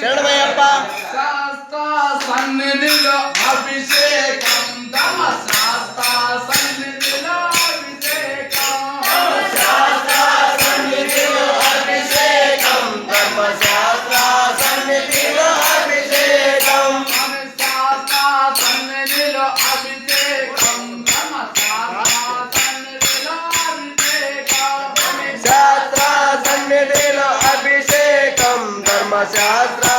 శరణమయ్యప్ప. సన్నిధిలో అభిషేకం తమ శాస్త్ర సన్నిధి al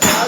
Tchau, tchau.